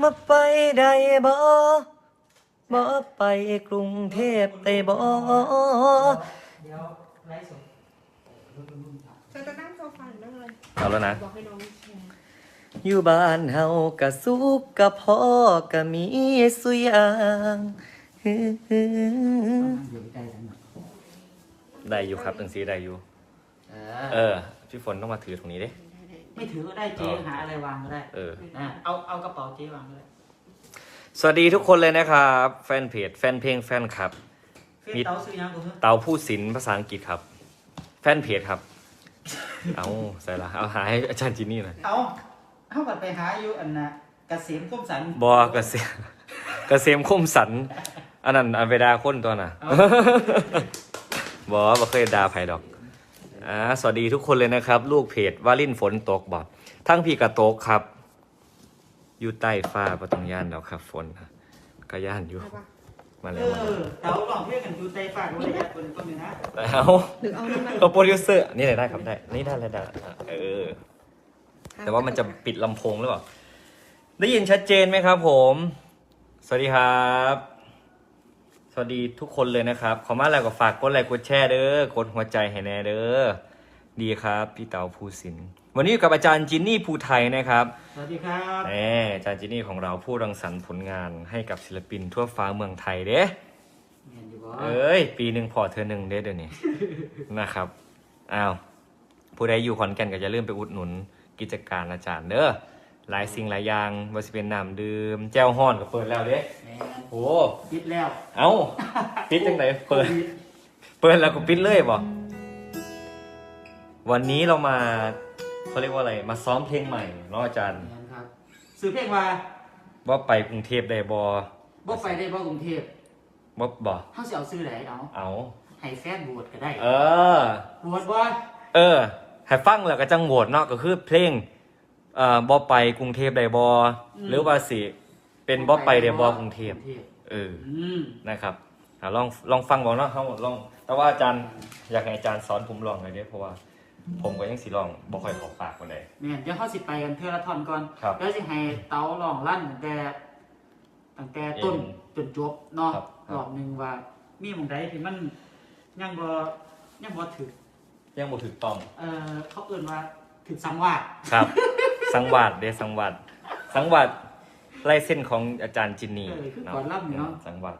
มาไปได้บ่บ่ไปกรุงเทพได้บ่เดี๋ยวไลฟ์สดเธอจะนั่งโซฟาหรือนั่งอะไรเอาแล้วนะ บอกให้น้องแชร์อยู่บ้านเฮากะสุกกะพ่อกะมีสุอยางฮึฮึอยู่ใกล้กันหน่อยได้อยู่ครับตังสีได้อยู่ เอเอออพี่ฝนต้องมาถือตรงนี้เด้ ไม่ถือก็ได้เจ๊หาอะไรวางก็ได้เอออะเอาเอากระเป๋าเจ๊วางก็ได้สวัสดีทุกคนเลยนะครับ แฟนเพจแฟนเพลงแฟนคลับ เฟซมีเตาซื้อยังกูเถอะเตาผู้ศิลป์ภาษาอังกฤษครับ แฟนเพจครับ เอาใส่ละเอาหาให้อาจารย์จินนี่หน่อยเอาเอาบัดไปหาอยู่อันน่ะเกษมก้มสันบอกระเสียกระเซมคมสัน อันนั้นอันเวดาคนตัวน่ะบอบ่เคยด่าไผดอก อ่าสวัสดีทุกคนเลยนะครับ ลูกเพจว่าลิ่นฝนตกบอกทั้งพี่กระตกครับ อยู่ใต้ฟ้าประตองย่านแล้วครับ ฝนก็ย่านอยู่เอาปะมาเอแล้วมาอเตาลองเพื่อนกันดูใจฝากไว้เลยคนคนหนึ่งนะแล้วหรือเอานั่นมาก็โปรดิวเซอร์นี่เลยได้ครับได้ นี่ได้เลยได้เออ แต่ว่ามันจะปิดลำโพงหรือเปล่า ได้ยินชัดเจนไหมครับผม สวัสดีครับส วัสดีทุกคนเลยนะครับ ขอมาแล้วก็ฝากกดไลค์กดแชร์เด้อกดหัวใจให้แน่เด้อดีครับพี่เต๋าภูสินทร์วันนี้อยู่กับอาจารย์จินนี่ภูไทยนะครับสวัสดีครับแหมอาจารย์จินนี่ของเราผู้รังสรรค์ผลงานให้กับศิลปินทั่วฟ้าเมืองไทยเด้เห็นอยู่บ่เอ้ย ปีหนึ่งพอเธอหนึ่งเด้เดี๋ยวนี้ นะครับอ้าวผู้ใดอยู่ขอนแก่นก็จะเริ่าลืมไปอุดหนุนกิจการอาจารย์เด้อ หลายสิ่งหลายอย่างว่าสิเป็นน้ำดื่มแจ้วฮ้อนก็เปิดแล้วเด้แหมโอ้คิดแล้วเอ้าปิดจังไหนเปิด เปิดแล้วก็ปิดเลยบ่วันนี้เรามาเขาเรียกว่าอะไรมาซ้อมเพลงใหม่เนาะอาจารย์แหมครับซื้อเพลงว่าว่าไปกรุงเทพได้บ่บ่ไปได้บ่กรุงเทพบ่บ่เฮาสิเอาซื้อไหนเอาเอาให้แฟนบวชก็ได้เออบวชบ่ เออให้ฟังแล้วก็จังโหวตเนาะก็คือเพลง เอ่อบ่ไปกรุงเทพได้บ่หรือว่าสิเป็นบ่ไปได้บ่กรุงเทพเอออืมนะครับอะลองลองฟังบอกเนาะทั้งหมดลอง แต่ว่าอาจารย์อยากให้อาจารย์สอนผมลองหน่อยเด้เพราะว่า ผมก็ยังสิลองบ่ค่อยเขอปากปานใด แม่นเดี๋ยวเฮาสิไปกันเทื่อละท่อนก่อนครับแล้วสิให้เตาลองลั่นตั้งแต่ตั้งแต่ต้นเอ็นจนจบเนาะครับครับ รอบหนึงว่า มีหม่องใดที่มันยังบ่ยังบ่ถึกยังบ่ถูกต้องเอ่อเขาเอิ้นว่าถึกสังวาสครับ สังวาดเด้สังวาดสังวาดลายเส้นของอาจารย์จินนี่เออคือก่อนรับเนาะ สังวาด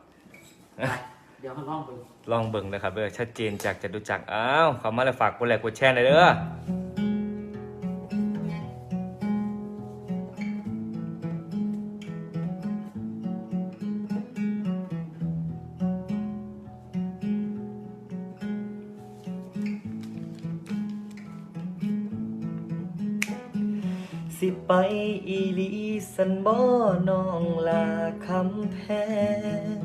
เดี๋ยวเขาลองไป ลองเบิ่งนะครับเด้อชัดเจนจากจะดูจักอ้าวเข้ามาแล้วฝากกดไลค์กดแชร์หน่อยเด้อ อีลีสันบ่น้องลาคำแพง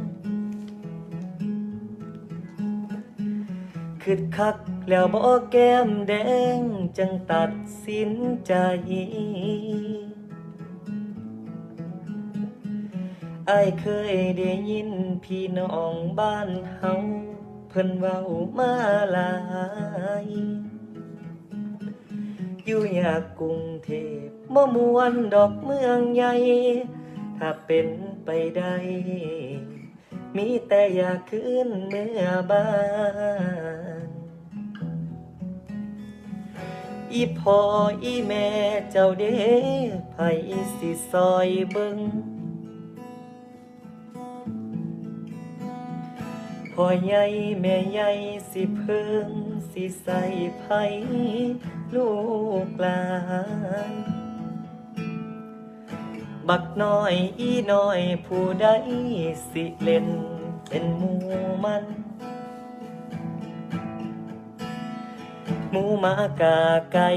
คิดคักแล้วบ่แก้มแดงจังตัดสินใจ ไอเคยได้ยินพี่น้องบ้านเฮาเพิ่นเว้ามาหลาย อยู่ยากกรุงเทพบ่มวนดอกเมืองใหญ่ ถ้าเป็นไปได้ มีแต่อยากขึ้นเมื่อบ้าน อีพ่ออีแม่เจ้าเด้ไผสิซอยเบิ่ง พ่อใหญ่แม่ใหญ่สิเพิ่งสิใส่ไผลูกหลานบักน้อยอีน้อยผู้ใดสิเล่นเป็นหมูมันหมูมากาไก่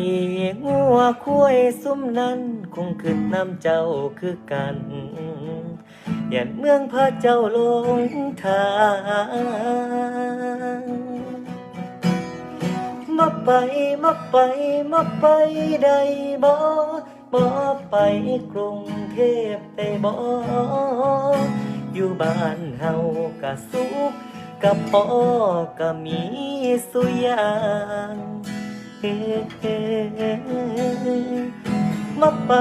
งัวคุ้ยซุ้มนั้น คงขึ้นน้ำเจ้าคือกัน ยันเมืองพระเจ้าลงทางมาไปมาไปมาไปได้บ่บ่ไปกรุงเทพได้บ่อยู่บ้านเฮากะสุขกับพ่อก็มีสุยางเฮ้มาไป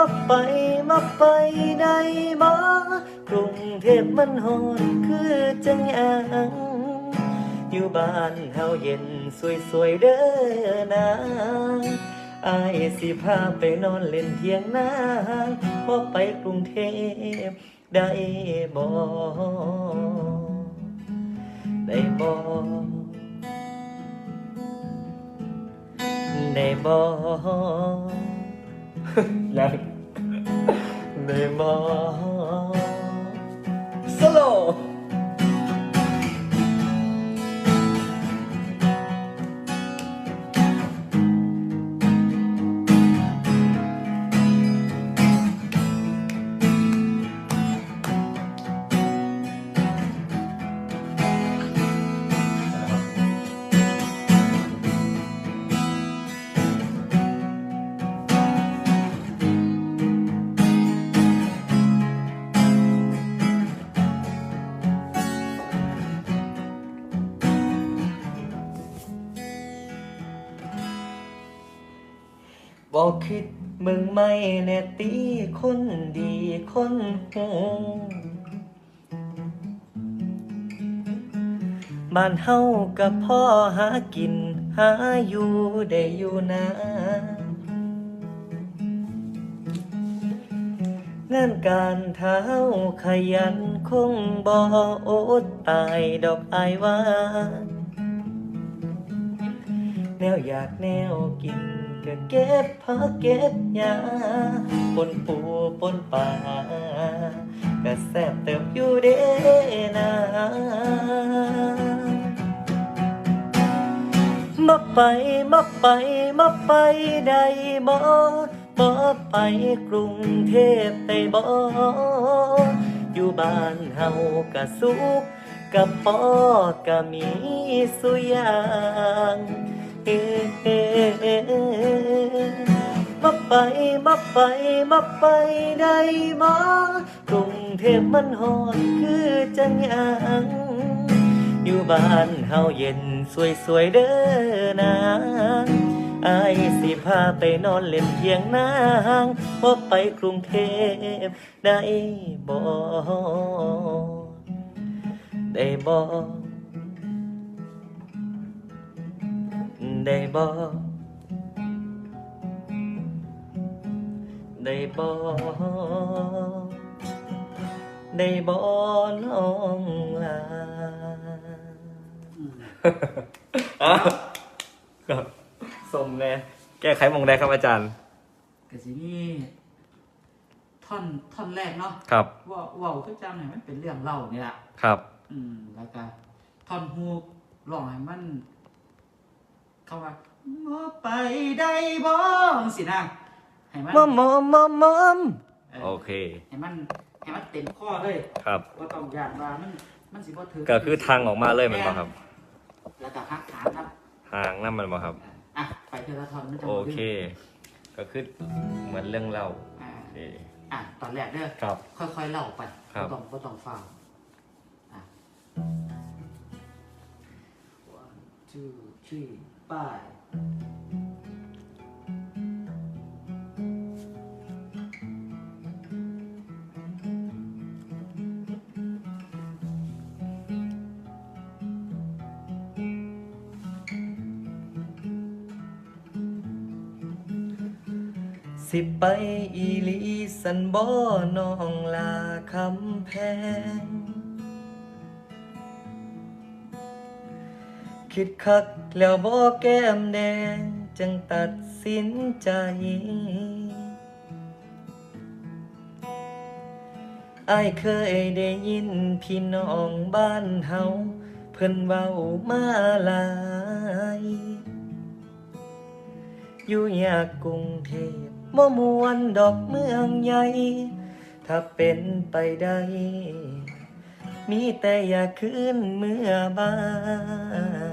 มาไปมาไปได้มากรุงเทพมันหอนคือจังยังอยู่บ้านเฮาเย็นสวยๆเด้อนะอายสิพาไปนอนเล่นเทียงนาบ่ไปกรุงเทพได้บ่ได้บ่ได้บ่ยังได้บ่สโบอกคิดมึงไม่แน่ตีคนดีคนหูบ้านเฮากับพ่อหากิน หาอยู่ได้อยู่นะงานการเท้าขยันคงบ่อดตายดอกอายว่า แนวอยากแนวกิน ก็เก็บผักเก็บยาปนปูปนปลาก็แซ่บเติมอยู่เด้นะมาไปมาไปมาไปได้บ่บ่ไปกรุงเทพได้บ่อยู่บ้านเฮาก็สุขกับพ่อก็มีสุยาง มาไปมาไปมาไปได้บ่กรุงเทพมันฮอนคือจังหยังอยู่บ้านเฮาเย็นสวยๆเด้อนะอายสิพาไปนอนเล่นเทียงนางว่าไปกรุงเทพได้บ่ได้บ่ ได้บ่ได้บ่ได้บ่น้องลาอืมอ้าวครับสมแน่แก้ไขมองได้ครับอาจารย์ก็สิมีท่อนท่อนแรกเนาะครับ ว่าเว่าคือจังเนี่ยมันเป็นเรื่องเล่านี่แหละครับ อืมแล้วก็ท่อนฮูกร้องให้มัน เข้าว่าเมื่อไปได้บ้องสินะให้มันมอมมอมมอมมอมเออโอเค ให้มันให้มันเต็มข้อเลยครับ ว่าต้องยานว่ามันมันสิบ่ถือก็คือทางออกมาเลยแมันบ่ครับ แล้วก็ฮักขาครับทางนั่นมันบ่ครับ อะไปเทละท่อนมันจะโอบ่ดึงเคก็คือเหมือนเรื่องเล่าอ่าโอเคอะตอนแรกเด้อครับ ค่อยๆเล่าไปครับ บ่ต้องบ่ต้องฟังอะ one two three ไปสิไปอีลีสันบ่น้องลาคำแพง คิดคักแล้วบ่แก้มแดงจังตัดสินใจ ไอายเคยได้ยินพี่น้องบ้านเฮาเพิ่นเว้ามาหลาย อยู่ยากกรุงเทพบ่มวนดอกเมืองใหญ่ ถ้าเป็นไปได้ มีแต่อยากคืนเมื่อบ้าน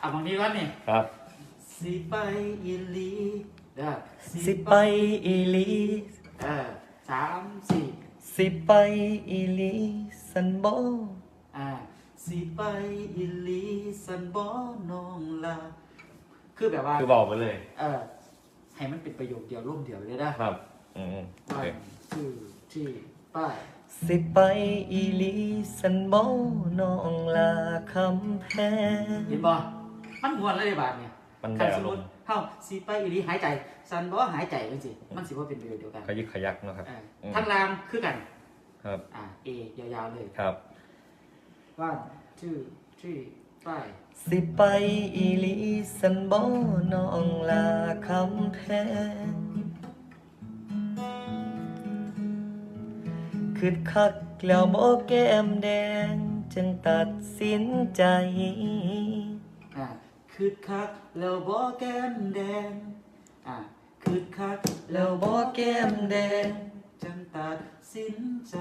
อะบางทีก่อนนี่ครับ สิไปอีหลีเด้อสิไปอีหลีเออสามสี่สิไปอีหลีสันบ่อ่าสิไปอีหลีสันบ่น้องลาคือแบบว่าคือบอกไปเลย เออให้มันเป็นประโยคเดียวร่วมเดียวเลยนะครับ อืมโอว่าเคชื่อที่ป้าย สิไปอีหลีสันบ่น้องลาคำแพง เห็นบ่มันมวนเลยบาทเนี่ยมันคัได้นสอามรมุมติณ์ เฮาสิไปอีหลีหายใจ สันบ่หายใจจังซี่มันสิบ่เป็นประโยคเดียวกันขยึกขยักเนาะครับ เอออืมทางล่างคือกัน ครับ อ่า A ยาวๆเลย ครับ one two three ป้ายสิไปอีหลีสันบ่น้องลาคำแพง คือคักแล้วบ่แก้มแดง จึงตัดสินใจ อ่าคืดคักแล้วบ่แก้มแดง อ่าคืดคักแล้วบ่แก้มแดง จังตัดสินใจ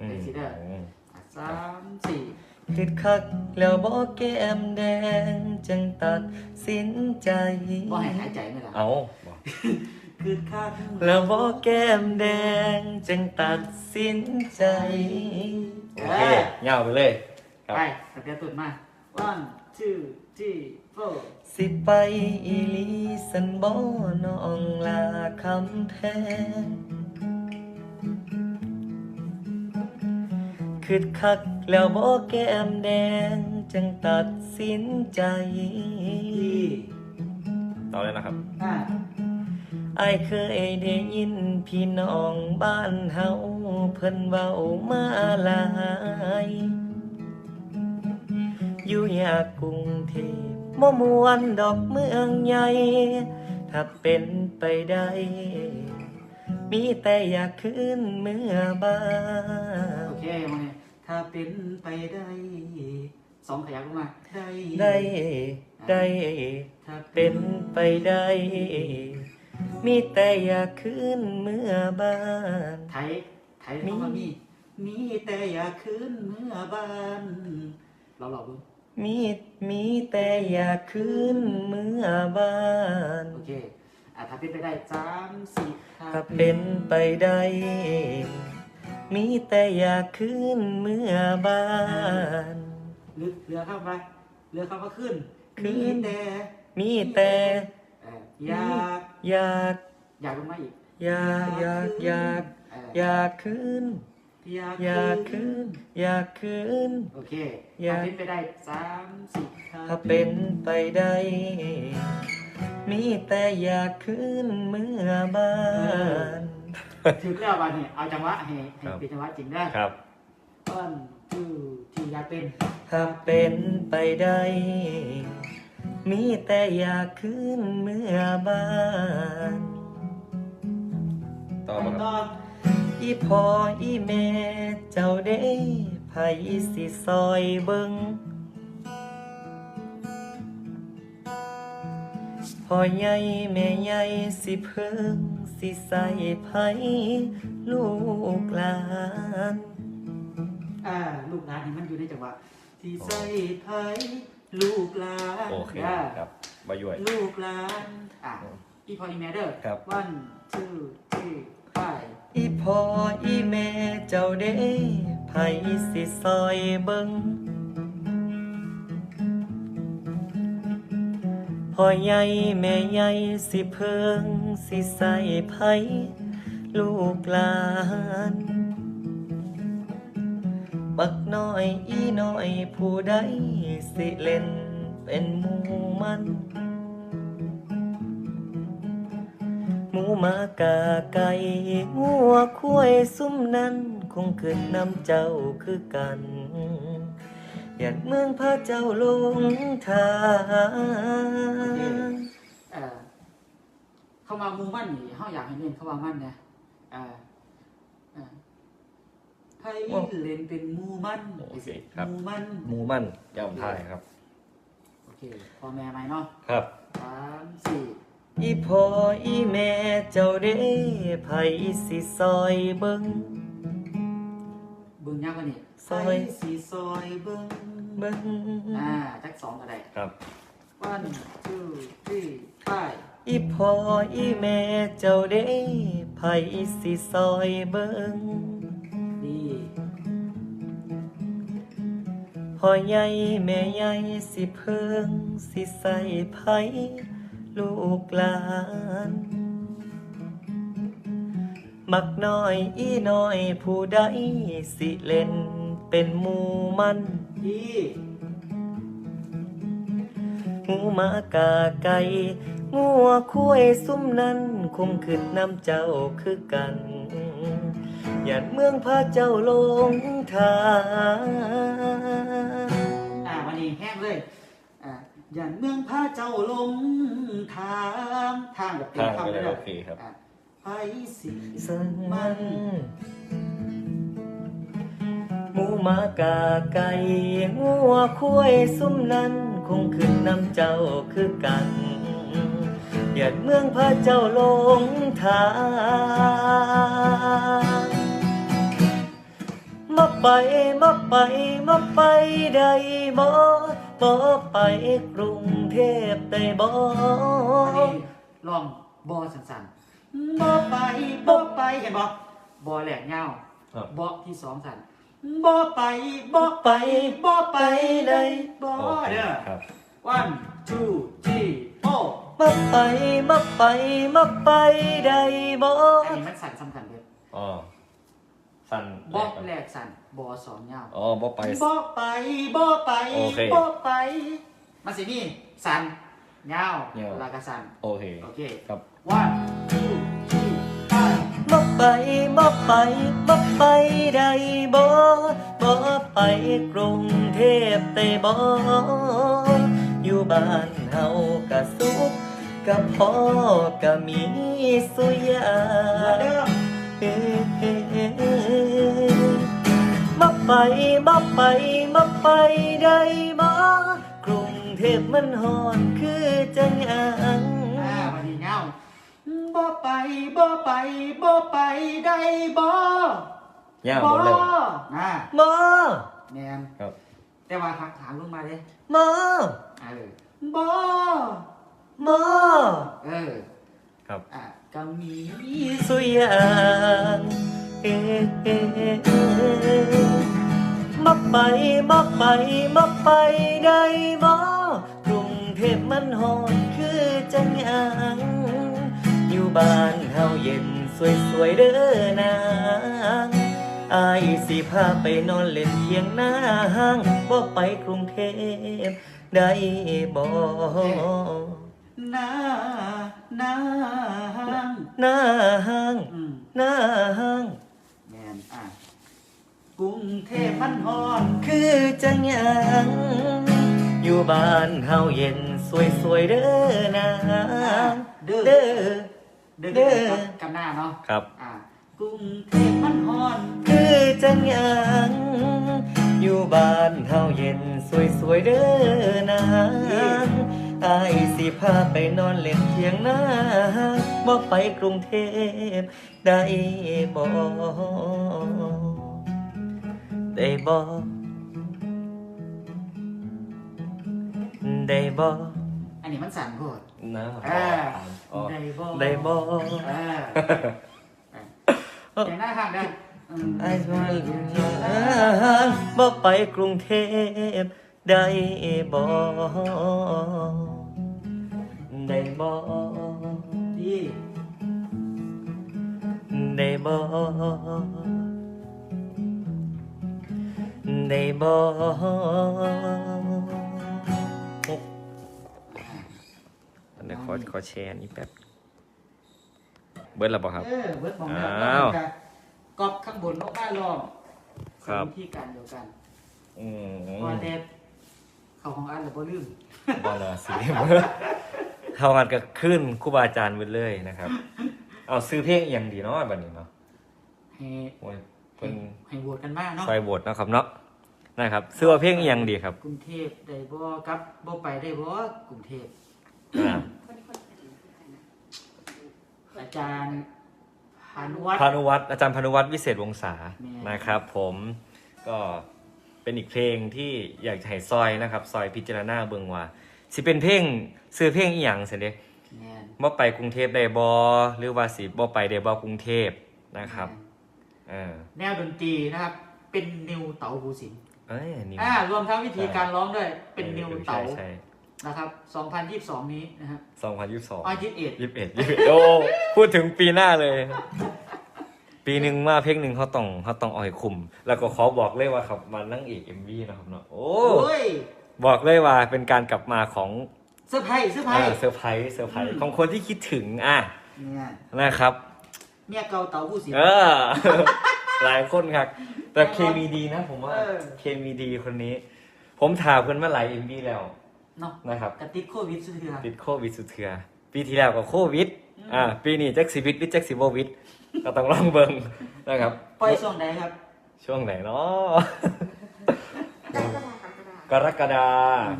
อืมได้สิเด้ออะสามสี่คือคักแล้วบ่แก้มแดง จึงตัดสินใจบ่ให้หายใจไหมล่ะ เอา คืดคักแล้วบ่แก้มแดงจึงตัดสินใจ โอเคเงาไปเลยครับไปตั้งแต่ต้นมา one two three four สิไปอีหลีสันบ่น้องลาคำแพงคือคักแล้วบ่แก้มแดงจึงตัดสินใจ ต่อเลยนะครับอ่า อายเคยได้ยินพี่น้องบ้านเฮาเพิ่นเว้ามาหลาย อยู่อยากกรุงเทพบ่มวนดอกเมืองใหญ่ ถ้าเป็นไปได้ มีแต่อยากขึ้นเมื่อบ้าโอนเคมาเนี่ยถ้าเป็นไปได้สองขยักลงมาได้ได้ ได้ ถ้าเป็นไปได้ มีแต่อยากขึ้นเมื่อบ้าน ไทย ไทยเข้ามามี มีแต่อยากขึ้นเมื่อบ้านเราหลอกดูมีมีแต่อยากขึ้นเมื่อบ้าน โอเค อะถ้าเป็นไปได้สามสี่ถ้าเป็นไปได้ มีแต่อยากขึ้นเมื่อบ้านเรือเรือเข้าไปเรือเข้ามาขึ้นขึ้มีนแต่ มีแต่เอ่ออยาก อยากอยากลงมาอีกอยากอยากอยากเอ่ออยากขึ้นอยากอยากขึ้น อยากขึ้น โอเคอยากถ้าเป็นไปได้สามสี่ถ้าเป็นไปได้ มีแต่อยากขึ้นเมื่อบ้านถึงแล้ววันนี้เอาจังหวะให้ให้ครับ เป็นจังหวะจริงได้ ครับต้นทูที่อยากเป็นถ้าเป็นไปได้ มีแต่อยากขึ้นเมื่อบ้าน ต่อมาครับต่ออีพ่ออีแม่เจ้าได้ไผสิซอยเบิงพ่อใหญ่แม่ใหญ่สิเพิ่งสิใส่ไผลูกหลาน อ่าลูกหลานนี่มันอยู่ในจังหวะ ที่ใส่ไผ่ลูกหลานโอเคอ่าครับบาย่วย ลูกหลานอะอีพออีแมเดอร์ครับ วันทูที่ไปอีพ่ออีแม่เจ้าเด้ไผสิซอยเบิงพ่อใหญ่แม่ใหญ่สิเพิงสิใส่ไผลูกหลาน บักน้อยอีน้อยผู้ใดสิเล่นเป็นหมูมันหมูมากาไก่งัวคุ้ยซุ้มนั้น คงเกิดน้ำเจ้าคือกันอยากเมืองพระเจ้าลงทางเอ่อเข้ามามูมั่นนี่เฮาอยากให้เล่นเข้ามามั่นนะอ่าอ่า ไผ่เล่นเป็นหมูมั่นโอเคครับ หมูมั่นหมูมันยาวทายครับ โอเคพ่อแม่ไหมเนาะครับ สามสี่อีพ่ออีแม่เจ้าเด้ไผสิซอยเบิงเบิ่งยากกว่านี่ซอย ไผ่สีซอยเบิ่งเบิงอ่าจักสองก็ได้ครับ one two three five อีพ่ออีแม่เจ้าเด้ไผสิซอยเบิง พ่อใหญ่แม่ใหญ่สิเพิงสิใส่ไผลูกหลาน มักน้อยอีน้อยผู้ใดสิเล่นเป็นหมูมันดีหูมากาไก่งัวคุ้ยซุ่มนั้นคงขึ้นน้ำเจ้าคือกันหยาดเมืองพาเจ้าลงทาง แห้งเลยอ่าอย่าเมืองพาเจ้าลงทางทางแบบเต็มคำเลยโอเคครับอะไปสิสันมัมันนหมูหมากาไก่งัวคุ้ยซุ่มนั้น คงขึ้นน้ำเจ้าคือกันหยาดเมืองพาเจ้าลงทางมา ไปมาไปมาไปได้บ่บ่ไปกรุงเทพได้บ่อันนี้ลองบอสั่นๆบอไปบอไปเห็นบอบอแหลกเงาครับ บอที่สองสั่นบอไปบอไปบอไปได้บอโอเคเด้อ ครับ one two three four มาไปมาไปมาไปได้บ่อันนี้มันสั่นสำคัญเลยอ๋อ สั่นบอแหลกสั่นบอสองเงาอ๋อบ่ไปบอไปบอไปโอเคบอไปมาสินี่สั่นเงาเงาเวลากระสั่นโอเคโอเคครับ one two three five มาไปมาไปมาไปได้บ่บ่ไปกรุงเทพได้บ่อยู่บ้านเฮากะสุขกับพ่อกะมีสุยาเด้อ มาไปมาไปมาไปได้บ่กรุงเทพมันหอนคือจังอังอ่าวันนี้เงาบ่ไปบ่ไปบ่ไปได้บ่ย่างหบ่มดเลยอ่ามาแมนครับแต่ว่าหักหางลงมาเลยมาเออบ่มาเออครับอะ ก็มีสุยางเอ๊ะเอ๊ะเอ๊ะมาไปมาไปมาไปได้บ่กรุงเทพมันหอนคือจังอังอยู่บ้านเฮาเย็นสวยๆเด้อนางอายสิพาไปนอนเล่นเทียงหน้าห้างบ่ไปกรุงเทพได้บ่ห น้าหน้าห้างหน้าห้างอืมหน้าห้างแมนอะกรุงเทพมันฮอนคือจังหยังอยู่บ้านเฮาเย็นสวยๆเด้อนางเด้อเด้อ เด้อเด้เด้อ อกับหน้าเนาะครับ อะกรุงเทพมันฮอนคือจังหยังอยู่บ้านเฮาเย็นสวยๆเด้อนาง อายสิพาไปนอนเล่นเทียงนาบ่ไปกรุงเทพได้บ่ได้บ่ได้บ่อันนี้มันสั่นโพดนะเออได้บ่ได้บ่เอออย่างหน้าห้างได้อืมไอ้สมาบ่ไปกรุงเทพ ได้บ่ได้บ่ดีได้บ่ได้บ่เดี๋ยวขอขอแชร์นนี้แป๊บ เบิร์ดแล้วบ่าครับ เออเวิร์ดบอกแล้วอ้าว กอบข้างบนนกบ้านรอบครับวิธีการเดียวกันอืม พอเด็ด เข้าของอันหรือบ่ลืมบอลาสีเท่ากันก็ขึ้นครูบาอาจารย์ไปเลยนะครับ เอาซื้อเพลงอหย่างดีเนาะบัดนี้เนาะให้โอ้ยเพิ่นให้โหวตกันมากเนาะซอยโบทเนาะครับเนาะนะครับซื้อว่าเพลงอหย่างดีครับกรุงเทพได้บ่กับบ่ไปได้บ่กรุงเทพอ่าอาจารย์พานุวัฒน์ พานุวัฒน์อาจารย์พานุวัฒน์วิเศษวงศาแม่นะครับ ผมก็ เป็นอีกเพลงที่อยากจะให้ซอยนะครับ ซอยพิจารณาเบิ่งว่าสิเป็นเพลงซื้อเพลงอีหยังเสิเด้แมนบ่ไปกรุงเทพได้บ่หรือว่าสิบ่ไปได้บ่กรุงเทพนะครับเออแนวดนตรีนะครับ เป็นนิวเต๋าภูสินทร์เอ้ยนี่อ่ารวมทั้งวิธีการร้องด้วย เป็นนิวออเต๋าใช่ใช่นะครับ 2022 นี้นะครับ2022อ้อย21 ยี่สิบเอ็ดยี่สิบเอ็ดโอ้พูดถึงปีหน้าเลย ปีหนึ่งมาเพลงหนึ่งเขาต้องเขาต้องเอาให้คุม แล้วก็ขอบอกเลยว่าครับมานั่งเอกเอ็มวีนะครับเนาะโอ้โอ้ยบอกเลยว่าเป็นการกลับมาของเซอร์ไพรส์เซอร์ไพรอ่าส์ เซอร์ไพรส์เซอร์ไพรอืส์มของคนที่คิดถึงอะเนี่ยนะครับ เมียเก่าเต่าผู้เสีย เออ หลายคนครับ แต่เคมีดีนะผมว่าเออ เคมีดีคนนี้ ผมถามเพื่อนมาหลายเอ็มวีแล้วเนาะนะครับ กระติดโควิดสุดเถื่อ ติดโควิดสุดเถื่อปีที่แล้วก็โควิดอ่า ปีนี้แจ็คสิวิตหรือแจ็คสิบวิตก็ต้องลองเบิ่งนะครับ ปล่อยช่วงไหนครับ ช่วงไหนเนาะ กรกฎา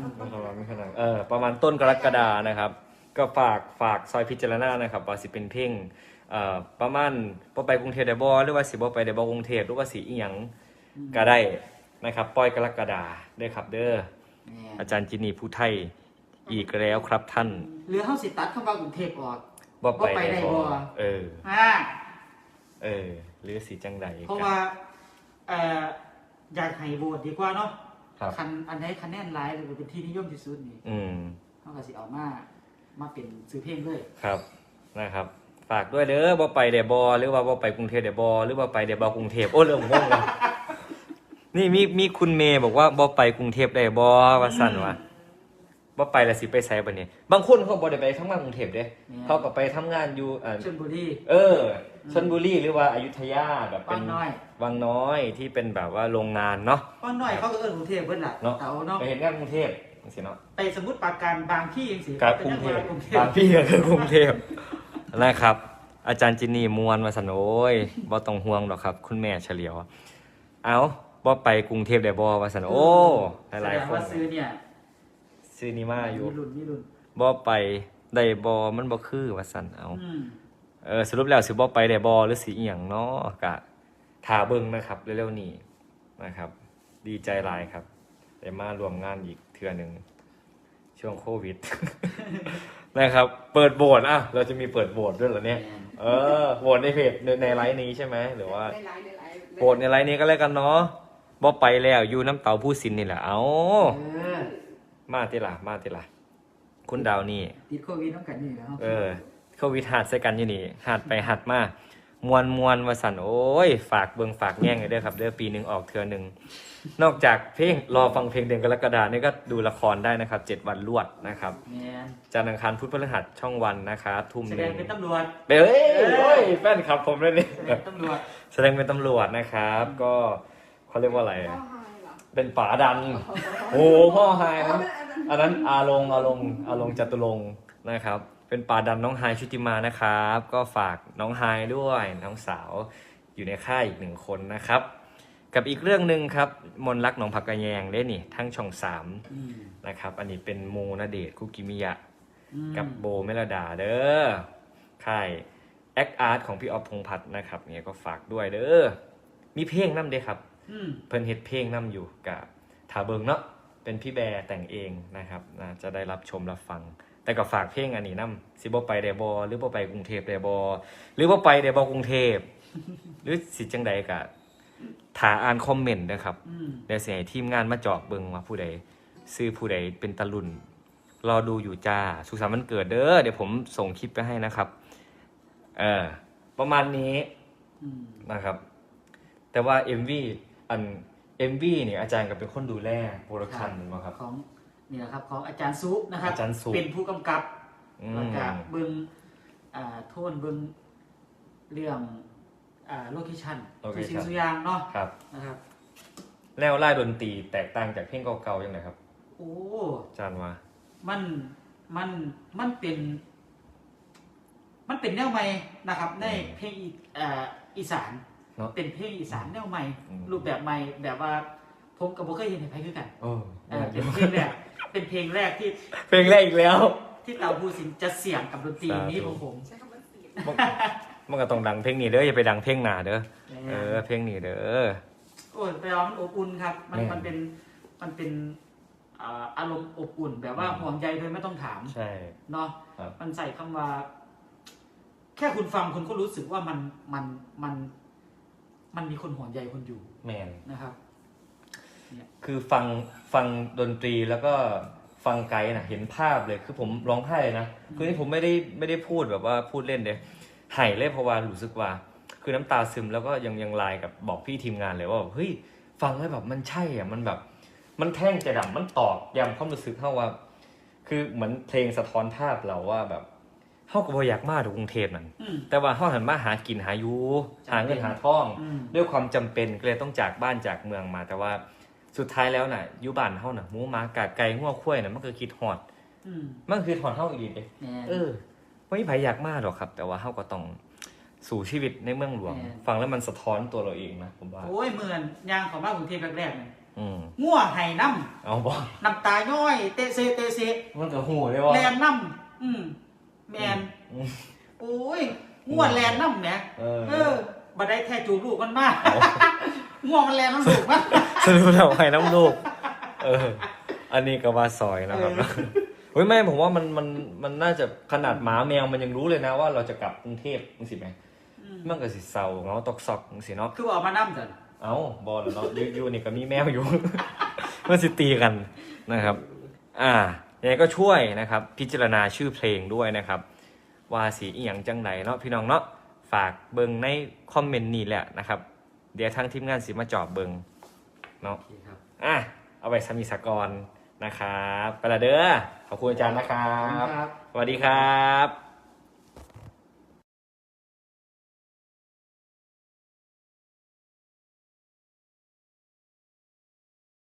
คมกรกฎากรกฎาไม่ขนาดเออประมาณต้นกรกฎานะครับ ก็ฝากฝากซอยพิจารณานะครับว่าสิเป็นเพลงเอ่อประมาณบ่ไปกรุงเทพได้บ่หรือว่าสิบ่ไปได้บ่กรุงเทพหรือว่าสิอีหยังก็ได้นะครับปล่อยกรกฎาเด้อครับ เด้อเนี่ยอาจารย์จินีผู้ไทยอีกแล้วครับท่าน หรือเฮาสิตัดคำว่ากรุงเทพออกบ่ไปบ่ไปได้ได้บ่บ่เออ อ่า เออ หรือสิจังใดเพราะว่าเอ่ออยากให้โหวตดีกว่าเนาะครับ คันอันไหนคะแนนหลายหรือเป็นที่นิยมที่สุดนี่อืมเฮาก็สิเอามามาเป็นซื้อเพลงเลย ครับ นะครับ ฝากด้วยเด้อบ่ไปเดบอหรือว่าบ่ไปกรุงเทพเดบอหรือว่าไปเดบอกรุงเทพโอ้เริ่มงงแล้วนี่มีมีคุณเมย์บอกว่าบ่ไปกรุงเทพได้บ่ว่าสั่นวะ บ่ไปแล้วสิไปไสบัดนี้บางคนเขาบ่ได้ไปทำงานกรุงเทพเด้เขาก็ไปทำงานอยู่อ่าชลบุรีเออชลบุรีหรือว่าอยุธยาแบบเป็บานงน้อยวังน้อยที่เป็นแบบว่าโรงงานเนาะบางน้อยเขาก็เอิ้นกรุงเทพเพิ่นล่ะเนาะเต๋าเนาะไปเห็นงานกรุงเทพจังซี่เนาะไปสมมุติปราการบางที่จังซี่กับกรุงเทพกรุงเทพบางพี่ก็คือกรุงเทพนะครับ อาจารย์จินนี่มวนมาสันโอ้ยบ่ต้องห่วงหรอกครับ คุณแม่เฉลียว เอาบ่ไปกรุงเทพได้บ่ว่าสันโอ้หลายๆแสดงคนว่าซื้อเนี่ย ซื้อนี่มาอยู่มีรุ่นมีรุ่นบ่ไปได้บ่มันบ่คือว่าสันเอาอืมเออสรุปแล้วสิบ่ไปได้บ่หรือสิอีหยังเนาะกะท่าเบิ่งนะครับเร็วๆนี้นะครับ ดีใจหลายครับได้มารวมงานอีกเทื่อหนึงช่วงโควิด นะครับ เปิดโบสถ์อะ เราจะมีเปิดโบสถ์ด้วยเหรอเนี่ย เออโบสถ์ในเพจในในไลฟ์นี้ใช่ไหมหรือว่าในไลน์ในไลน์โบสถ์ในไลฟ์นี้ก็แล้วกันเนาะบ่ไปแล้วอยู่น้ำเต่าผู้สินนี่แหละเอาเออ มาติล่ะมาติล่ะคุณดาวนี่ติดโควิดต้องกันนี่แล้วเออโควิดหัดใส่กันอยู่นี่หัดไปหัดมามวนมวนมาสั่นโอ้ย ฝากเบิงฝากแง่งเลยเด้อครับเด้อปีหนึ่งออกเทือหนึ่งนอกจากเพลงรอฟังเพลงเดือนกรกฎานี่ก็ดูละครได้นะครับเจ็ดวันรวดนะครับแม่นจันทร์อังคารพุธพฤหัสช่องวันนะครับทุ่มแสหดนึ่งงเป็นตำรวจเอ้ยโอ้ยแฟนคลับผมเลยนี่แสดงเป็นตำรวจแสดงเป็นตำรวจนะครับ ก็เขาเรียกว่าอะไรพ่ออะไฮเหรอเป็นป๋าดันโอ้พ่อไฮครับ อันนั้นอาลงอาลงอาลงจตุรงค์นะครับ เป็นป่าดันน้องไฮชุติมานะครับ ก็ฝากน้องไฮด้วยน้องสาวอยู่ในค่ายอีกหนึ่งคนนะครับ กับอีกเรื่องหนึ่งครับมนต์รักหนองผักกระแยงได้นี่ทั้งช่องสามอืมนะครับ อันนี้เป็นโมนาเดชคุกิมิยะอืมกับโบเมลดาเด้อค่ายแอคอาร์ตของพี่ออฟพงษ์พัฒน์นะครับเนี่ยก็ฝากด้วยเด้อมีเพลงน้ำเด้ครับอืมเพิ่นเฮ็ดเพลงนํอยู่กับถาเบิงเนาะ เป็นพี่แบร์แต่งเองนะครับนะจะได้รับชมรับฟัง แต่ก็ฝากเพลงอันนี้นํสิบ่ไปได้บ่หรือบ่ไปกรุงเทพได้บ่หรือบ่ไปได้บ่กรุงเทพ หรือสิจังใดก็ถาอ่านคอมเมนต์นะครับอืมเดี๋ยวสิให้ทีมงานมาเจาะเบิงว่าผู้ใดซื้อผู้ใดเป็นตะลุนรอดูอยู่จ้า สุขสันต์วันเกิดเด้อเดี๋ยวผมส่งคลิปไปให้นะครับ เออประมาณนี้อืมนะครับ แต่ว่า MV อัน MV เนี่ยอาจารย์ก็เป็นคนดูแลโปรดักชันมาครับ ของนี่แหละครับของอาจารย์ซุนะครับอาจารย์ซุเป็นผู้กำกับอืแล้วมก็เบิ่งอ่าโทนเบิ่งเรื่องอ่าโลเคชั่นทุกสิ่งทุกอย่างเนาะครับนะครับ แล้วไล่ดนตรีแตกต่างจากเพลงเก่าๆยังไงครับ โอ้อาจารย์ว่ามันมันมันเป็น มันเป็นแนวใหม่นะครับ ในเพลงอีอ่าอีสาน เนาะเป็นเพลงอีสานแนวใหม่อืมรูปแบบใหม่แบบว่าผมกับบ่เคยเห็นใครคือกันโอ้เออเป็นเพลงแรกเป็นเพลงแรกที่เพลงแรกอีกแล้ว ที่เต่าภูสินจะเสี่ยงกับดนตรีนี้สาธุของผมใช้คำว่าเสียงมันมันก็ต้องดังเพลงนี้เด้ออย่าไปดังเพลงหนาเด้อเออเพลงนี้เด้อโอ้ยแต่ว่ามันอบอุ่นครับ มันแม่มันเป็นมันเป็นอ่าอารมณ์อบอุ่นแบบว่าอืมห่วงใยโดยไม่ต้องถามใช่เนาะครับมันใส่คำว่า แค่คุณฟังคุณก็รู้สึกว่ามันมันมัน มันมีคนห่วงใยคนอยู่แมนนะครับ คือฟังฟังดนตรีแล้วก็ฟังไกด์นะเห็นภาพเลยคือผมร้องไห้เลยนะคือนี่ผมไม่ได้ไม่ได้พูดแบบว่าพูดเล่นเลยไห้เลยเพราะว่ารู้สึกว่า คือน้ำตาซึมแล้วก็ยังยังไลน์กับบอกพี่ทีมงานเลยว่าแบบเฮ้ยฟังแล้วแบบมันใช่อะมันแบบ มันแท่งใจดำมันตอกย้ำความรู้สึกเข้าว่า คือเหมือนเพลงสะท้อนภาพเราว่าแบบ เฮาก็บ่อยากมาถึงกรุงเทพนั่นอืม แต่ว่าเฮาหันมาหากินหาอยู่หาเงินหาทอง อืม ด้วยความจำเป็นก็เลยต้องจากบ้านจากเมืองมา แต่ว่าสุดท้ายแล้วน่ะอยู่บ้านเฮาน่ะหมูหมากาไก่งัวข้วยน่ะมันก็คิดฮอด อืมมันคือฮอดเฮาอีหลีเด้ แม่น เออไม่มีไผอยากมาหรอกครับ แต่ว่าเฮาก็ต้องสู่ชีวิตในเมืองหลวง แม่ ฟังแล้วมันสะท้อนตัวเราเองนะผมว่า โอ้ยเหมือนยางของบ้านกรุงเทพแรกๆเนี่ยอืมง่วไห้น้เอาบ่ำน้ำตาย้อย เตะเซเตะเซมันก็หูเลยว่า แลนน้ำอืม แมนอืม โอ้ยง่วแลนน้ำแหมเออ เออบัดได้แท้จูบลูกมันมากง่วมันแลนน้ำลูกมาก สรุปแล้วไห้น้ำลูก เออ อันนี้ก็ว่าซอยนะครับเออ เฮ้ยไม่ผมว่ามันมันมันน่าจะขนาดหมาแมวมันยังรู้เลยนะว่าเราจะกลับกรุงเทพมึงสิไหมอืมมันก็สิเศร้าเหงาตกซอกมึงสิเนาะคือเอามาน้ำจันเอ้าบอลเนาะอยูอยูนี่ก็มีแมวอยู่ มันสิตีกันนะครับ อ่า ยังไงก็ช่วยนะครับ พิจารณาชื่อเพลงด้วยนะครับ ว่าสีอีหยังจังไหนเนาะพี่น้องเนาะฝากเบิงในคอมเมนต์นี่แหละนะครับ เดี๋ยวทางทีมงานสิมาจอบเบิงเนาะโอเคครับอะเอาไปสามีสากรนะครับไปละเด้อขอบคุณอาจารย์นะครับครับสวัสดีครับ